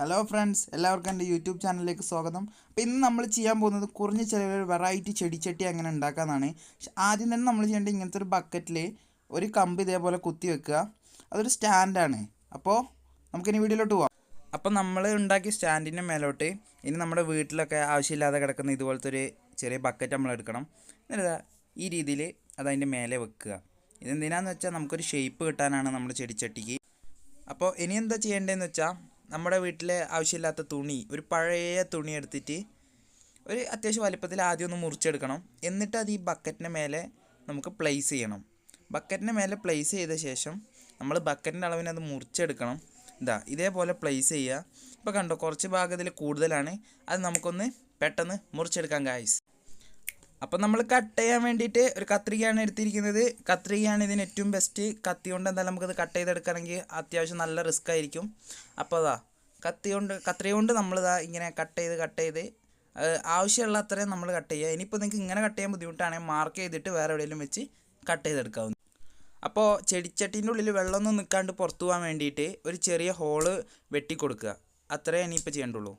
Hello friends എല്ലാവർക്കും എന്റെ YouTube ചാനലിലേക്ക് സ്വാഗതം. അപ്പോൾ ഇന്ന് നമ്മൾ ചെയ്യാൻ പോകുന്നത് കുറഞ്ഞ ചിലവിൽ വെറൈറ്റി ചെടിച്ചട്ടി അങ്ങനെ ഉണ്ടാക്കാമെന്നാണ്. ആദ്യം തന്നെ നമ്മൾ ചെയ്യേണ്ടത് ഇങ്ങനത്തെ ഒരു ബക്കറ്റിൽ ഒരു കമ്പ് ഇതേപോലെ കുത്തി വെക്കുക. അതൊരു സ്റ്റാൻഡാണ് അപ്പോൾ നമുക്കിനി വീഡിയോയിലോട്ട് പോവാം. അപ്പോൾ നമ്മൾ ഉണ്ടാക്കിയ സ്റ്റാൻഡിന്റെ മേലോട്ട് ഇനി നമ്മുടെ വീട്ടിലൊക്കെ ആവശ്യമില്ലാതെ കിടക്കുന്ന ഇതുപോലത്തെ ഒരു ചെറിയ ബക്കറ്റ് നമ്മൾ എടുക്കണം. എന്നിട്ട് ഈ രീതിയിൽ അതതിന്റെ മേലെ വെക്കുക. ഇതെന്തിനാന്ന് വെച്ചാൽ നമുക്കൊരു ഷേപ്പ് കിട്ടാനാണ് നമ്മുടെ ചെടിച്ചട്ടിക്ക്. അപ്പോൾ ഇനി എന്താ ചെയ്യേണ്ടതെന്ന് വെച്ചാൽ നമ്മുടെ വീട്ടിലെ ആവശ്യമില്ലാത്ത തുണി ഒരു പഴയ തുണി എടുത്തിട്ട് ഒരു അത്യാവശ്യം വലിപ്പത്തിൽ ആദ്യം ഒന്ന് മുറിച്ചെടുക്കണം. എന്നിട്ട് അത് ഈ ബക്കറ്റിന്റെ മേലെ നമുക്ക് പ്ലേസ് ചെയ്യണം. ബക്കറ്റിന്റെ മേലെ പ്ലേസ് ചെയ്ത ശേഷം നമ്മൾ ബക്കറ്റിന്റെ അളവിന് അത് മുറിച്ചെടുക്കണം. ഇതാ ഇതേപോലെ പ്ലേസ് ചെയ്യുക. ഇപ്പോൾ കണ്ടോ കുറച്ച് ഭാഗത്തിൽ കൂടുതലാണ്. അത് നമുക്കൊന്ന് പെട്ടെന്ന് മുറിച്ചെടുക്കാം ഗായ്സ് അപ്പം നമ്മൾ കട്ട് ചെയ്യാൻ വേണ്ടിയിട്ട് ഒരു കത്രികയാണ് എടുത്തിരിക്കുന്നത്. കത്രികയാണ് ഇതിന് ഏറ്റവും ബെസ്റ്റ് കത്തി കൊണ്ട് എന്തായാലും നമുക്കത് കട്ട് ചെയ്തെടുക്കണമെങ്കിൽ അത്യാവശ്യം നല്ല റിസ്ക് ആയിരിക്കും. അപ്പോൾ അതാ കത്തി കൊണ്ട് കത്രിക കൊണ്ട് നമ്മളിതാ ഇങ്ങനെ കട്ട് ചെയ്ത് കട്ട് ചെയ്ത് ആവശ്യമുള്ള അത്രയും നമ്മൾ കട്ട് ചെയ്യുക. ഇനിയിപ്പോൾ നിങ്ങൾക്ക് ഇങ്ങനെ കട്ട് ചെയ്യാൻ ബുദ്ധിമുട്ടാണെങ്കിൽ മാർക്ക് ചെയ്തിട്ട് വേറെ എവിടെയെങ്കിലും വെച്ച് കട്ട് ചെയ്തെടുക്കാവുന്നു അപ്പോൾ ചെടിച്ചട്ടിന്റെ ഉള്ളിൽ വെള്ളമൊന്നും നിൽക്കാണ്ട് പുറത്തു പോകാൻ വേണ്ടിയിട്ട് ഒരു ചെറിയ ഹോൾ വെട്ടിക്കൊടുക്കുക. അത്രേ ഇനിയിപ്പോൾ ചെയ്യേണ്ടുള്ളൂ.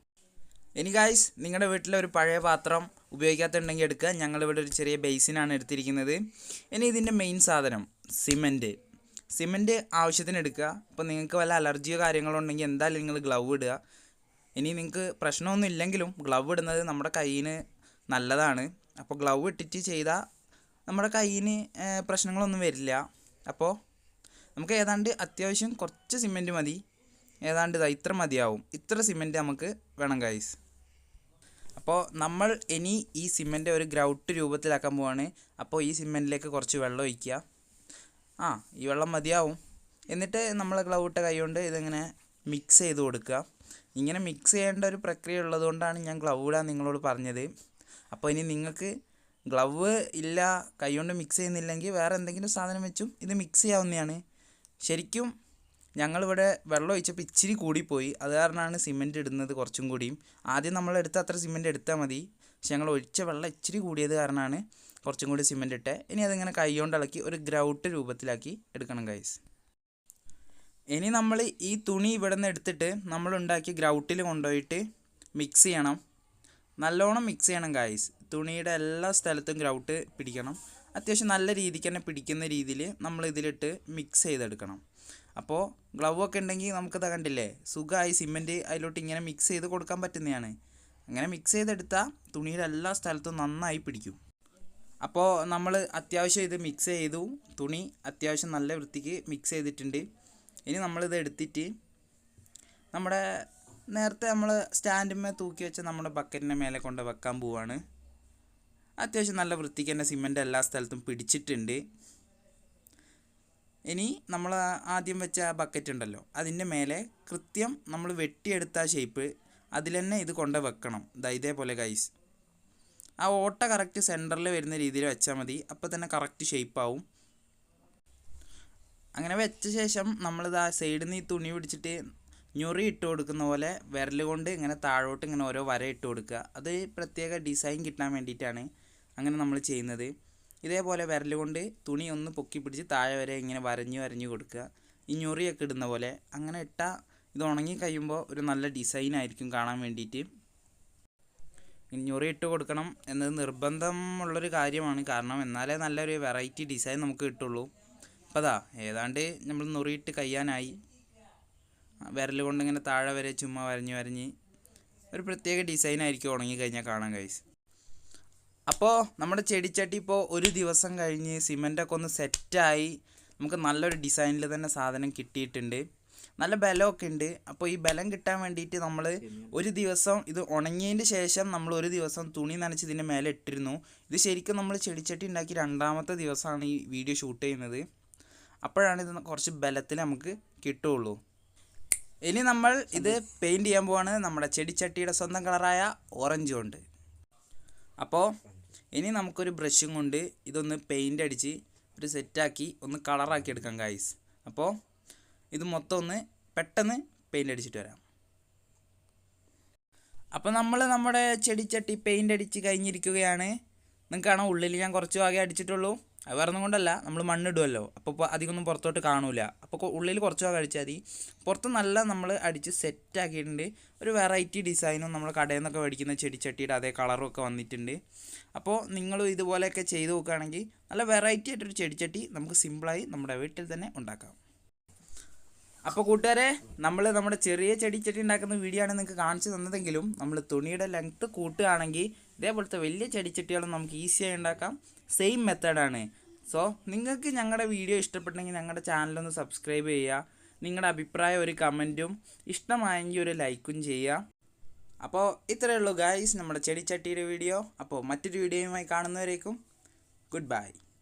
ഇനി ഗായ്സ് നിങ്ങളുടെ വീട്ടിലെ ഒരു പഴയ പാത്രം ഉപയോഗിക്കാത്തുണ്ടെങ്കിൽ എടുക്കുക. ഞങ്ങളിവിടെ ഒരു ചെറിയ ബേസിനാണ് എടുത്തിരിക്കുന്നത്. ഇനി ഇതിന്റെ മെയിൻ സാധനം സിമന്റ് സിമന്റ് ആവശ്യത്തിന് എടുക്കുക. അപ്പോൾ നിങ്ങൾക്ക് വല്ല അലർജിയോ കാര്യങ്ങളോ ഉണ്ടെങ്കിൽ എന്തായാലും നിങ്ങൾ ഗ്ലൗ ഇടുക. ഇനി നിങ്ങൾക്ക് പ്രശ്നമൊന്നും ഇല്ലെങ്കിലും ഗ്ലൗ ഇടുന്നത് നമ്മുടെ കയ്യിന് നല്ലതാണ്. അപ്പോൾ ഗ്ലൗ ഇട്ടിട്ട് ചെയ്താൽ നമ്മുടെ കയ്യിന് പ്രശ്നങ്ങളൊന്നും വരില്ല. അപ്പോൾ നമുക്ക് ഏതാണ്ട് അത്യാവശ്യം കുറച്ച് സിമന്റ് മതി. ഏതാണ്ട് ഇതാ ഇത്ര മതിയാവും. ഇത്ര സിമന്റ് നമുക്ക് വേണം ഗൈസ് അപ്പോൾ നമ്മൾ ഇനി ഈ സിമെന്റ് ഒരു ഗ്രൗട്ട് രൂപത്തിലാക്കാൻ പോവാണ്. അപ്പോൾ ഈ സിമെന്റിലേക്ക് കുറച്ച് വെള്ളം ഒഴിക്കുക. ആ ഈ വെള്ളം മതിയാവും. എന്നിട്ട് നമ്മൾ ഗ്ലൗട്ട കൈകൊണ്ട് ഇതിങ്ങനെ മിക്സ് ചെയ്ത് കൊടുക്കുക. ഇങ്ങനെ മിക്സ് ചെയ്യേണ്ട ഒരു പ്രക്രിയ ഉള്ളതുകൊണ്ടാണ് ഞാൻ ഗ്ലൗ ഇടാൻ നിങ്ങളോട് പറഞ്ഞത്. അപ്പോൾ ഇനി നിങ്ങൾക്ക് ഗ്ലവ് ഇല്ല കൈകൊണ്ട് മിക്സ് ചെയ്യുന്നില്ലെങ്കിൽ വേറെ എന്തെങ്കിലും സാധനം വെച്ചും ഇത് മിക്സ് ചെയ്യാവുന്നതാണ്. ശരിക്കും ഞങ്ങളിവിടെ വെള്ളം ഒഴിച്ചപ്പോൾ ഇച്ചിരി കൂടിപ്പോയി. അത് കാരണമാണ് സിമെന്റ് ഇടുന്നത് കുറച്ചും കൂടിയും. ആദ്യം നമ്മൾ എടുത്ത അത്ര സിമെന്റ് എടുത്താൽ മതി. പക്ഷെ ഞങ്ങൾ ഒഴിച്ച വെള്ളം ഇച്ചിരി കൂടിയത് കാരണമാണ് കുറച്ചും കൂടി സിമെന്റ് ഇട്ടെ. ഇനി അതിങ്ങനെ കൈ കൊണ്ട് ഇളക്കി ഒരു ഗ്രൗട്ട് രൂപത്തിലാക്കി എടുക്കണം ഗൈസ് ഇനി നമ്മൾ ഈ തുണി ഇവിടെ നിന്ന് എടുത്തിട്ട് നമ്മൾ ഉണ്ടാക്കിയ ഗ്രൗട്ടിൽ കൊണ്ടുപോയിട്ട് മിക്സ് ചെയ്യണം. നല്ലോണം മിക്സ് ചെയ്യണം ഗായ്സ് തുണിയുടെ എല്ലാ സ്ഥലത്തും ഗ്രൗട്ട് പിടിക്കണം. അത്യാവശ്യം നല്ല രീതിക്ക് തന്നെ പിടിക്കുന്ന രീതിയിൽ നമ്മൾ ഇതിലിട്ട് മിക്സ് ചെയ്തെടുക്കണം. അപ്പോൾ ഗ്ലൗ ഒക്കെ ഉണ്ടെങ്കിൽ നമുക്കത് കണ്ടില്ലേ? സുഖമായി സിമെന്റ് അതിലോട്ട് ഇങ്ങനെ മിക്സ് ചെയ്ത് കൊടുക്കാൻ പറ്റുന്നതാണ്. അങ്ങനെ മിക്സ് ചെയ്തെടുത്താൽ തുണിയുടെ എല്ലാ സ്ഥലത്തും നന്നായി പിടിക്കും. അപ്പോൾ നമ്മൾ അത്യാവശ്യം ഇത് മിക്സ് ചെയ്തു. തുണി അത്യാവശ്യം നല്ല വൃത്തിക്ക് മിക്സ് ചെയ്തിട്ടുണ്ട്. ഇനി നമ്മളിത് എടുത്തിട്ട് നമ്മുടെ നേരത്തെ നമ്മൾ സ്റ്റാൻഡിന്മേൽ തൂക്കി വെച്ച നമ്മുടെ ബക്കറ്റിന്റെ മേലെ കൊണ്ട് വെക്കാൻ പോവാണ്. അത്യാവശ്യം നല്ല വൃത്തിക്ക് തന്നെ സിമെന്റ് എല്ലാ സ്ഥലത്തും പിടിച്ചിട്ടുണ്ട്. ഇനി നമ്മൾ ആദ്യം വെച്ച ബക്കറ്റ് ഉണ്ടല്ലോ അതിന്റെ മേലെ കൃത്യം നമ്മൾ വെട്ടിയെടുത്ത ഷേപ്പ് അതിൽ തന്നെ ഇത് കൊണ്ട് വെക്കണം. ദാ ഇതേപോലെ ഗൈസ് ആ ഓട്ട കറക്റ്റ് സെന്ററിൽ വരുന്ന രീതിയിൽ വെച്ചാൽ മതി. അപ്പോൾ തന്നെ കറക്റ്റ് ഷേപ്പ് ആവും. അങ്ങനെ വെച്ച ശേഷം നമ്മളിത് ആ സൈഡിൽ നിന്ന് ഈ തുണി പിടിച്ചിട്ട് ഞൊറി ഇട്ട് കൊടുക്കുന്ന പോലെ വിരൽ കൊണ്ട് ഇങ്ങനെ താഴോട്ട് ഇങ്ങനെ ഓരോ വര ഇട്ട് കൊടുക്കുക. അത് പ്രത്യേക ഡിസൈൻ കിട്ടാൻ വേണ്ടിയിട്ടാണ് അങ്ങനെ നമ്മൾ ചെയ്യുന്നത്. ഇതേപോലെ വിരൽ കൊണ്ട് തുണി ഒന്ന് പൊക്കി പിടിച്ച് താഴെ വരെ ഇങ്ങനെ വരഞ്ഞ് വരഞ്ഞ് കൊടുക്കുക. ഈ ഞൊറിയൊക്കെ ഇടുന്ന പോലെ. അങ്ങനെ ഇട്ടാൽ ഇത് ഉണങ്ങി കഴിയുമ്പോൾ ഒരു നല്ല ഡിസൈൻ ആയിരിക്കും കാണാൻ വേണ്ടിയിട്ട്. ഞൊറി ഇട്ട് കൊടുക്കണം എന്നത് നിർബന്ധമുള്ളൊരു കാര്യമാണ്. കാരണം എന്നാലേ നല്ലൊരു വെറൈറ്റി ഡിസൈൻ നമുക്ക് കിട്ടുള്ളൂ. അപ്പോൾ അതാ ഏതാണ്ട് നമ്മൾ നുറിയിട്ട് കഴിയാനായി. വിരൽ കൊണ്ടിങ്ങനെ താഴെ വരെ ചുമ്മാ വരഞ്ഞ് വരഞ്ഞ് ഒരു പ്രത്യേക ഡിസൈൻ ആയിരിക്കും ഉണങ്ങി കഴിഞ്ഞാൽ കാണാൻ കഴിച്ച് അപ്പോൾ നമ്മുടെ ചെടിച്ചട്ടി ഇപ്പോൾ ഒരു ദിവസം കഴിഞ്ഞ് സിമെന്റൊക്കെ ഒന്ന് സെറ്റായി നമുക്ക് നല്ലൊരു ഡിസൈനിൽ തന്നെ സാധനം കിട്ടിയിട്ടുണ്ട്. നല്ല ബലമൊക്കെ ഉണ്ട്. അപ്പോൾ ഈ ബലം കിട്ടാൻ വേണ്ടിയിട്ട് നമ്മൾ ഒരു ദിവസം ഇത് ഉണങ്ങിയതിന്റെ ശേഷം നമ്മൾ ഒരു ദിവസം തുണി നനച്ച് ഇതിന്റെ മേലെ ഇട്ടിരുന്നു. ഇത് ശരിക്കും നമ്മൾ ചെടിച്ചട്ടി ഉണ്ടാക്കി രണ്ടാമത്തെ ദിവസമാണ് ഈ വീഡിയോ ഷൂട്ട് ചെയ്യുന്നത്. അപ്പോഴാണ് ഇത് കുറച്ച് ബലത്തിൽ നമുക്ക് കിട്ടുള്ളൂ. ഇനി നമ്മൾ ഇത് പെയിന്റ് ചെയ്യാൻ പോവാണ്. നമ്മുടെ ചെടിച്ചട്ടിയുടെ സ്വന്തം കളറായ ഓറഞ്ച് കൊണ്ട്. അപ്പോൾ ഇനി നമുക്കൊരു ബ്രഷും കൊണ്ട് ഇതൊന്ന് പെയിന്റ് അടിച്ച് ഒരു സെറ്റാക്കി ഒന്ന് കളറാക്കി എടുക്കാം ഗായ്സ് അപ്പോൾ ഇത് മൊത്തം ഒന്ന് പെട്ടെന്ന് പെയിന്റ് അടിച്ചിട്ട് വരാം. അപ്പോൾ നമ്മൾ നമ്മുടെ ചെടിച്ചട്ടി പെയിന്റ് അടിച്ച് കഴിഞ്ഞിരിക്കുകയാണ്. നിങ്ങൾക്ക് കാണാം ഉള്ളിൽ ഞാൻ കുറച്ച് ഭാഗം അടിച്ചിട്ടുള്ളൂ. അത് പറഞ്ഞ കൊണ്ടല്ല. നമ്മൾ മണ്ണിടുമല്ലോ അപ്പോൾ അധികമൊന്നും പുറത്തോട്ട് കാണൂല. അപ്പോൾ ഉള്ളിൽ കുറച്ചോ കഴിച്ചാൽ മതി. പുറത്ത് നല്ല നമ്മൾ അടിച്ച് സെറ്റാക്കിയിട്ടുണ്ട് ഒരു വെറൈറ്റി ഡിസൈനും നമ്മൾ കടയിൽ നിന്നൊക്കെ മേടിക്കുന്ന ചെടിച്ചട്ടിയുടെ അതേ കളറും ഒക്കെ വന്നിട്ടുണ്ട്. അപ്പോൾ നിങ്ങൾ ഇതുപോലെയൊക്കെ ചെയ്ത് നോക്കുകയാണെങ്കിൽ നല്ല വെറൈറ്റി ആയിട്ടൊരു ചെടിച്ചട്ടി നമുക്ക് സിമ്പിളായി നമ്മുടെ വീട്ടിൽ തന്നെ ഉണ്ടാക്കാം. അപ്പോൾ കൂട്ടുകാരെ നമ്മൾ നമ്മുടെ ചെറിയ ചെടിച്ചട്ടി ഉണ്ടാക്കുന്ന വീഡിയോ ആണ് നിങ്ങൾക്ക് കാണിച്ചു തന്നതെങ്കിലും നമ്മൾ തുണിയുടെ ലെങ്ത്ത് കൂട്ടുകയാണെങ്കിൽ ഇതേപോലത്തെ വലിയ ചെടിച്ചട്ടികളും നമുക്ക് ഈസിയായി ഉണ്ടാക്കാം. സെയിം മെത്തേഡാണ് സോ നിങ്ങൾക്ക് ഞങ്ങളുടെ വീഡിയോ ഇഷ്ടപ്പെട്ടെങ്കിൽ ഞങ്ങളുടെ ചാനലൊന്ന് സബ്സ്ക്രൈബ് ചെയ്യുക. നിങ്ങളുടെ അഭിപ്രായം ഒരു കമന്റും ഇഷ്ടമായെങ്കിൽ ഒരു ലൈക്കും ചെയ്യുക. അപ്പോൾ ഇത്രയേ ഉള്ളൂ ഗായ്സ് നമ്മുടെ ചെടിച്ചട്ടിയുടെ വീഡിയോ അപ്പോൾ മറ്റൊരു വീഡിയോയുമായി കാണുന്നവരേക്കും ഗുഡ് ബൈ